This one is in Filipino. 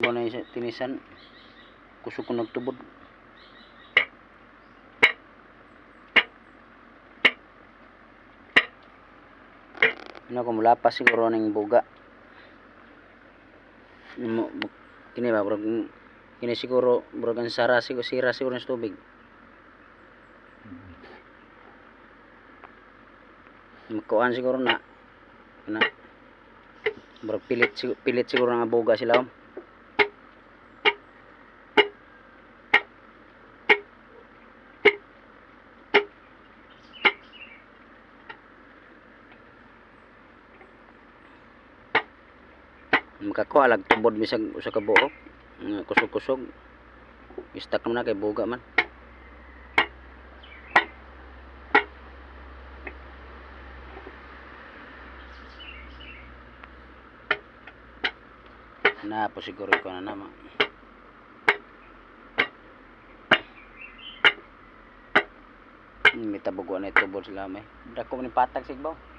Mo na tinisan. Kusog ko nagtubod. Ano ko mula pa siguro ng buga. Kini ba bro kini siguro bro sara siguro sira siguro ng tubig. Magkuhan siguro na na bro pilit siguro, pilit siguro nga buga sila oh. Makakuha lag tubod misag usa ka buok kusog-kusog. Istak na kay buga man. Na po siguro ko na naman. May tabuguan na tubod sila may. Dako yung patag sigbaw